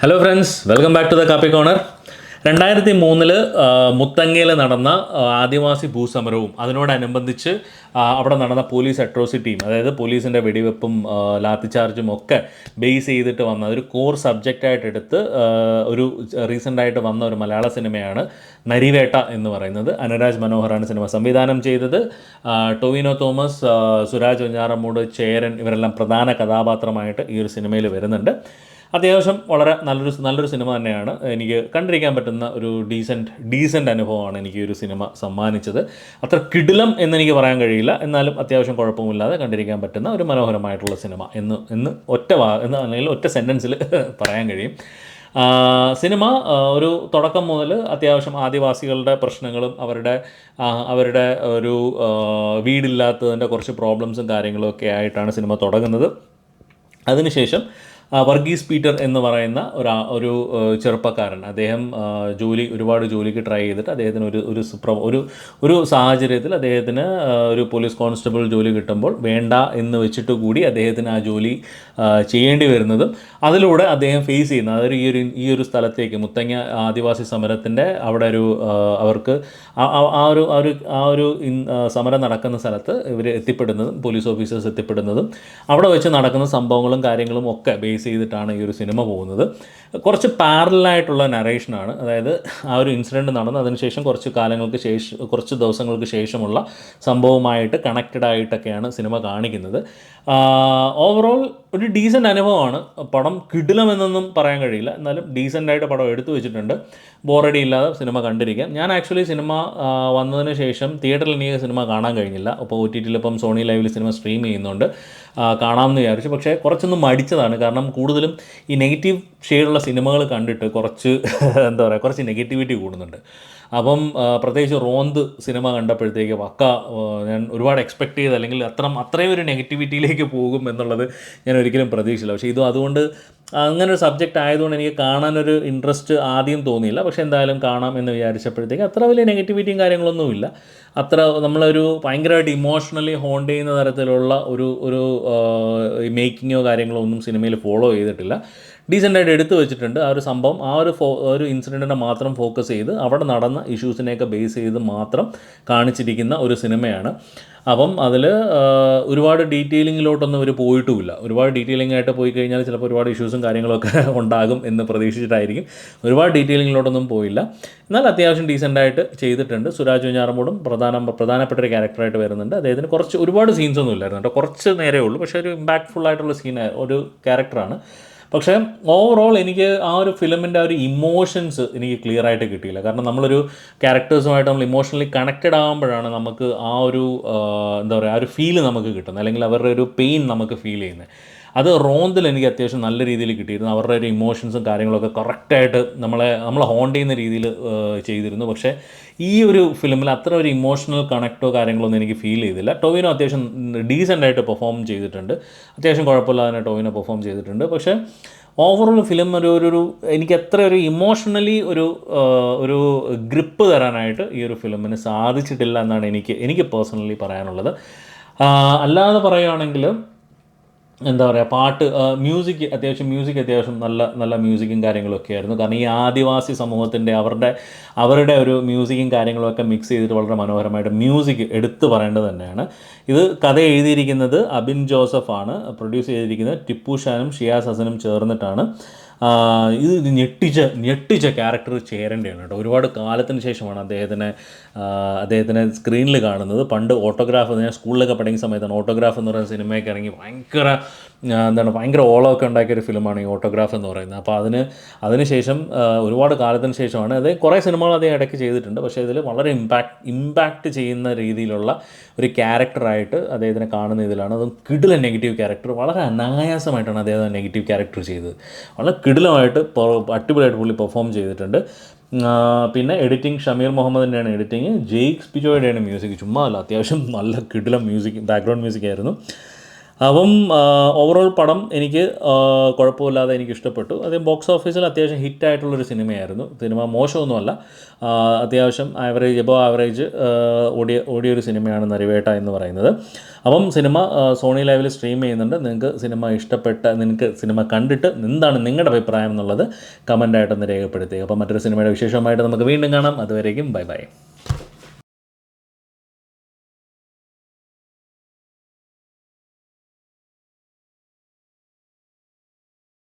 Hello friends welcome back to the Kappi corner രണ്ടായിരത്തി മൂന്നിൽ മുത്തങ്ങയിൽ നടന്ന ആദിവാസി ഭൂസമരവും അതിനോടനുബന്ധിച്ച് അവിടെ നടന്ന പോലീസ് അട്രോസിറ്റിയും അതായത് പോലീസിന്റെ വെടിവെപ്പും ലാത്തിചാർജും ഒക്കെ ബേസ് ചെയ്തിട്ട് വന്ന ഒരു കോർ സബ്ജക്റ്റായിട്ട് എടുത്ത് ആ, ഒരു റീസെന്റായിട്ട് വന്ന ഒരു മലയാള സിനിമയാണ് നരിവേട്ട എന്ന് പറയുന്നത്. അനുരാജ് മനോഹറാണ് സിനിമ സംവിധാനം ചെയ്തത്. ടൊവിനോ തോമസ് സുരാജ് വെഞ്ഞാറമ്മൂട് ചേരൻ ഇവരെല്ലാം പ്രധാന കഥാപാത്രമായിട്ട് ഈ ഒരു സിനിമയിൽ വരുന്നുണ്ട്. അത്യാവശ്യം വളരെ നല്ലൊരു നല്ലൊരു സിനിമ തന്നെയാണ്. എനിക്ക് കണ്ടിരിക്കാൻ പറ്റുന്ന ഒരു ഡീസന്റ് ഡീസന്റ് അനുഭവമാണ് എനിക്ക് ഒരു സിനിമ സമ്മാനിച്ചത്. അത്ര കിടിലം എന്നെനിക്ക് പറയാൻ കഴിയില്ല. എന്നാലും അത്യാവശ്യം കുഴപ്പമില്ലാതെ കണ്ടിരിക്കാൻ പറ്റുന്ന ഒരു മനോഹരമായിട്ടുള്ള സിനിമ എന്ന് എന്ന് ഒറ്റ വാ എന്ന് അല്ലെങ്കിൽ ഒറ്റ സെന്റൻസിൽ പറയാൻ കഴിയും. സിനിമ ഒരു തുടക്കം മുതൽ അത്യാവശ്യം ആദിവാസികളുടെ പ്രശ്നങ്ങളും അവരുടെ അവരുടെ ഒരു വീടില്ലാത്തതിന്റെ കുറച്ച് പ്രോബ്ലംസും കാര്യങ്ങളും ഒക്കെ ആയിട്ടാണ് സിനിമ തുടങ്ങുന്നത്. അതിനുശേഷം വർഗീസ് പീറ്റർ എന്ന് പറയുന്ന ഒരു ഒരു ചെറുപ്പക്കാരൻ. അദ്ദേഹം ജോലി ഒരുപാട് ജോലിക്ക് ട്രൈ ചെയ്തിട്ട് അദ്ദേഹത്തിന് ഒരു ഒരു സുപ്ര ഒരു ഒരു സാഹചര്യത്തിൽ അദ്ദേഹത്തിന് ഒരു പോലീസ് കോൺസ്റ്റബിൾ ജോലി കിട്ടുമ്പോൾ വേണ്ട എന്ന് വെച്ചിട്ട് കൂടി അദ്ദേഹത്തിന് ആ ജോലി ചെയ്യേണ്ടി വരുന്നതും അതിലൂടെ അദ്ദേഹം ഫേസ് ചെയ്യുന്ന. അതൊരു ഈ ഒരു ഈ ഒരു സ്ഥലത്തേക്ക് മുത്തങ്ങ ആദിവാസി സമരത്തിന്റെ അവിടെ ഒരു അവർക്ക് ആ ഒരു ആ ഒരു ആ ഒരു സമരം നടക്കുന്ന സ്ഥലത്ത് ഇവർ എത്തിപ്പെടുന്നതും പോലീസ് ഓഫീസേഴ്സ് എത്തിപ്പെടുന്നതും അവിടെ വെച്ച് നടക്കുന്ന സംഭവങ്ങളും കാര്യങ്ങളും ഒക്കെ ബേസ് ചെയ്തിട്ടാണ് ഈ ഒരു സിനിമ പോകുന്നത്. കുറച്ച് പാരലായിട്ടുള്ള നറേഷനാണ് അതായത് ആ ഒരു ഇൻസിഡന്റ് നടന്ന് അതിനുശേഷം കുറച്ച് കാലങ്ങൾക്ക് ശേഷം കുറച്ച് ദിവസങ്ങൾക്ക് ശേഷമുള്ള സംഭവമായിട്ട് കണക്റ്റഡ് ആയിട്ടൊക്കെയാണ് സിനിമ കാണിക്കുന്നത്. ഓവറോൾ ഒരു ഡീസന്റ് അനുഭവമാണ്. പടം കിടിലമെന്നൊന്നും പറയാൻ കഴിയില്ല. എന്നാലും ഡീസന്റായിട്ട് പടം എടുത്തു വെച്ചിട്ടുണ്ട്. ബോറടി ഇല്ലാതെ സിനിമ കണ്ടിരിക്കാം ഞാൻ ആക്ച്വലി സിനിമ വന്നതിന് ശേഷം തിയേറ്ററിൽ എനിക്ക് സിനിമ കാണാൻ കഴിഞ്ഞില്ല. അപ്പോൾ ഒ ടി ടിയിൽ ഇപ്പം സോണി ലൈവിൽ സിനിമ സ്ട്രീം ചെയ്യുന്നുണ്ട്. കാണാമെന്ന് വിചാരിച്ചു. പക്ഷേ കുറച്ചൊന്നും മടിച്ചതാണ്. കാരണം കൂടുതലും ഈ നെഗറ്റീവ് ഷെയ്ഡുള്ള സിനിമകൾ കണ്ടിട്ട് കുറച്ച് എന്താ പറയുക കുറച്ച് നെഗറ്റിവിറ്റി കൂടുന്നുണ്ട്. അപ്പം പ്രത്യേകിച്ച് റോന്ത് സിനിമ കണ്ടപ്പോഴത്തേക്ക് പക്ക ഞാൻ ഒരുപാട് എക്സ്പെക്ട് ചെയ്ത് അല്ലെങ്കിൽ അത്ര അത്രയും ഒരു നെഗറ്റിവിറ്റിയിലേക്ക് പോകും എന്നുള്ളത് ഞാൻ ഒരിക്കലും പ്രതീക്ഷിച്ചില്ല. പക്ഷേ ഇതും അതുകൊണ്ട് അങ്ങനെ ഒരു സബ്ജക്റ്റ് ആയതുകൊണ്ട് എനിക്ക് കാണാനൊരു ഇൻട്രസ്റ്റ് ആദ്യം തോന്നിയില്ല. പക്ഷേ എന്തായാലും കാണാം എന്ന് വിചാരിച്ചപ്പോഴത്തേക്ക് അത്ര വലിയ നെഗറ്റിവിറ്റിയും കാര്യങ്ങളൊന്നുമില്ല. അത്ര നമ്മളൊരു ഭയങ്കരമായിട്ട് ഇമോഷണലി ഹോണ്ട് ചെയ്യുന്ന തരത്തിലുള്ള ഒരു ഒരു മേക്കിങ്ങോ കാര്യങ്ങളോ ഒന്നും സിനിമയിൽ ഫോളോ ചെയ്തിട്ടില്ല. ഡീസന്റായിട്ട് എടുത്തു വെച്ചിട്ടുണ്ട് ആ ഒരു സംഭവം. ആ ഒരു ഫോ ഒരു ഇൻസിഡന്റിനെ മാത്രം ഫോക്കസ് ചെയ്ത് അവിടെ നടന്ന ഇഷ്യൂസിനെയൊക്കെ ബേസ് ചെയ്ത് മാത്രം കാണിച്ചിരിക്കുന്ന ഒരു സിനിമയാണ്. അപ്പം അതിൽ ഒരുപാട് ഡീറ്റെയിലിങ്ങിലോട്ടൊന്നും ഒരു പോയിട്ടുമില്ല. ഒരുപാട് ഡീറ്റെയിലിംഗ് ആയിട്ട് പോയി കഴിഞ്ഞാൽ ചിലപ്പോൾ ഒരുപാട് ഇഷ്യൂസും കാര്യങ്ങളൊക്കെ ഉണ്ടാകും എന്ന് പ്രതീക്ഷിച്ചിട്ടായിരിക്കും. ഒരുപാട് ഡീറ്റെയിലിങ്ങിലോട്ടൊന്നും പോയില്ല. എന്നാൽ അത്യാവശ്യം ഡീസന്റായിട്ട് ചെയ്തിട്ടുണ്ട്. സുരാജ് വെഞ്ഞാറമൂടും പ്രധാന പ്രധാനപ്പെട്ട ഒരു ക്യാരക്ടറായിട്ട് വരുന്നുണ്ട്. അദ്ദേഹത്തിന് കുറച്ച് ഒരുപാട് സീൻസ് ഒന്നും ഇല്ലായിരുന്നു കേട്ടോ. കുറച്ച് നേരേ ഉള്ളൂ. പക്ഷേ ഒരു ഇമ്പാക്ട്ഫുൾ ആയിട്ടുള്ള സീൻ ഒരു ക്യാരക്ടറാണ്. പക്ഷേ ഓവറോൾ എനിക്ക് ആ ഒരു ഫിലിമിന്റെ ആ ഒരു ഇമോഷൻസ് എനിക്ക് ക്ലിയർ ആയിട്ട് കിട്ടിയില്ല. കാരണം നമ്മളൊരു ക്യാരക്ടേഴ്സുമായിട്ട് നമ്മൾ ഇമോഷണലി കണക്റ്റഡ് ആകുമ്പോഴാണ് നമുക്ക് ആ ഒരു എന്താ പറയുക ആ ഒരു ഫീൽ നമുക്ക് കിട്ടുന്നത്. അല്ലെങ്കിൽ അവരുടെ ഒരു പെയിൻ നമുക്ക് ഫീൽ ചെയ്യുന്നത്. അത് റോന്തിൽ എനിക്ക് അത്യാവശ്യം നല്ല രീതിയിൽ കിട്ടിയിരുന്നു. അവരുടെ ഒരു ഇമോഷൻസും കാര്യങ്ങളൊക്കെ കറക്റ്റായിട്ട് നമ്മളെ നമ്മളെ ഹോണ്ട് ചെയ്യുന്ന രീതിയിൽ ചെയ്തിരുന്നു. പക്ഷേ ഈ ഒരു ഫിലിമിൽ അത്ര ഒരു ഇമോഷണൽ കണക്റ്റോ കാര്യങ്ങളൊന്നും എനിക്ക് ഫീൽ ചെയ്തില്ല. ടോവിനോ അത്യാവശ്യം ഡീസന്റ് ആയിട്ട് പെർഫോം ചെയ്തിട്ടുണ്ട്. അത്യാവശ്യം കുഴപ്പമില്ലാതെ തന്നെ ടോവിനോ പെർഫോം ചെയ്തിട്ടുണ്ട്. പക്ഷേ ഓവറോൾ ഫിലിം ഒരു ഒരു എനിക്ക് അത്ര ഒരു ഇമോഷണലി ഒരു ഒരു ഗ്രിപ്പ് തരാനായിട്ട് ഈ ഒരു ഫിലിമിന് സാധിച്ചിട്ടില്ല എന്നാണ് എനിക്ക് എനിക്ക് പേഴ്സണലി പറയാനുള്ളത്. അല്ലാതെ പറയുകയാണെങ്കിൽ എന്താ പറയുക പാട്ട് മ്യൂസിക് അത്യാവശ്യം മ്യൂസിക് അത്യാവശ്യം നല്ല നല്ല മ്യൂസിക്കും കാര്യങ്ങളൊക്കെ ആയിരുന്നു. കാരണം ഈ ആദിവാസി സമൂഹത്തിന്റെ അവരുടെ അവരുടെ ഒരു മ്യൂസിക്കും കാര്യങ്ങളൊക്കെ മിക്സ് ചെയ്തിട്ട് വളരെ മനോഹരമായിട്ട് മ്യൂസിക് എടുത്തു പറയേണ്ടത് തന്നെയാണ്. ഇത് കഥ എഴുതിയിരിക്കുന്നത് അബിൻ ജോസഫാണ്. പ്രൊഡ്യൂസ് ചെയ്തിരിക്കുന്നത് ടിപ്പു ഷാനും ഷിയാസ് ഹസനും ചേർന്നിട്ടാണ്. ഇത് ഞെട്ടിച്ച ഞെട്ടിച്ച ക്യാരക്ടർ ചേരേണ്ടതാണ് കേട്ടോ. ഒരുപാട് കാലത്തിന് ശേഷമാണ് അദ്ദേഹത്തിനെ അദ്ദേഹത്തിനെ സ്ക്രീനിൽ കാണുന്നത്. പണ്ട് ഓട്ടോഗ്രാഫ് ഞാൻ സ്കൂളിലൊക്കെ പഠിക്കുന്ന സമയത്താണ്. ഓട്ടോഗ്രാഫ് എന്ന് പറയുന്ന സിനിമയൊക്കെ ഇറങ്ങി ഭയങ്കര എന്താണ് ഭയങ്കര ഓളമൊക്കെ ഉണ്ടാക്കിയ ഒരു ഫിലിമാണ് ഈ ഓട്ടോഗ്രാഫ് എന്ന് പറയുന്നത്. അപ്പോൾ അതിന് അതിനുശേഷം ശേഷം ഒരുപാട് കാലത്തിന് ശേഷമാണ് അത് കുറേ സിനിമകൾ അദ്ദേഹം ഇടയ്ക്ക് ചെയ്തിട്ടുണ്ട്. പക്ഷേ ഇതിൽ വളരെ ഇമ്പാക്ട് ഇമ്പാക്റ്റ് ചെയ്യുന്ന രീതിയിലുള്ള ഒരു ക്യാരക്ടറായിട്ട് അദ്ദേഹത്തിനെ കാണുന്ന ഇതിലാണ്. അതും കിടില നെഗറ്റീവ് ക്യാരക്ടർ വളരെ അനായാസമായിട്ടാണ് അദ്ദേഹം നെഗറ്റീവ് ക്യാരക്ടർ ചെയ്തത്. വളരെ കിടിലമായിട്ട് അടിപൊളിയായിട്ട് പുള്ളി പെർഫോം ചെയ്തിട്ടുണ്ട്. പിന്നെ എഡിറ്റിംഗ് ഷമീർ മുഹമ്മദിന്റെയാണ് എഡിറ്റിംഗ് ജെയ്ക്സ് പിജോയുടെയാണ് മ്യൂസിക് ചുമ്മാ അല്ല അത്യാവശ്യം നല്ല കിടിലം മ്യൂസിക് ബാക്ക്ഗ്രൗണ്ട് മ്യൂസിക് ആയിരുന്നു. അപ്പം ഓവറോൾ പടം എനിക്ക് കുഴപ്പമില്ലാതെ എനിക്ക് ഇഷ്ടപ്പെട്ടു. അത് ബോക്സ് ഓഫീസിൽ അത്യാവശ്യം ഹിറ്റായിട്ടുള്ളൊരു സിനിമയായിരുന്നു. സിനിമ മോശമൊന്നുമല്ല. അത്യാവശ്യം ആവറേജ് എബോ ആവറേജ് ഓടിയ ഓടിയൊരു സിനിമയാണ് നരിവേട്ട എന്ന് പറയുന്നത്. അപ്പം സിനിമ സോണി ലൈവിൽ സ്ട്രീം ചെയ്യുന്നുണ്ട്. നിങ്ങൾക്ക് സിനിമ ഇഷ്ടപ്പെട്ട നിങ്ങൾക്ക് സിനിമ കണ്ടിട്ട് എന്താണ് നിങ്ങളുടെ അഭിപ്രായം എന്നുള്ളത് കമന്റായിട്ടൊന്ന് രേഖപ്പെടുത്തുക. അപ്പം മറ്റൊരു സിനിമയുടെ വിശേഷമായിട്ട് നമുക്ക് വീണ്ടും കാണാം. അതുവരേക്കും ബൈ ബൈ.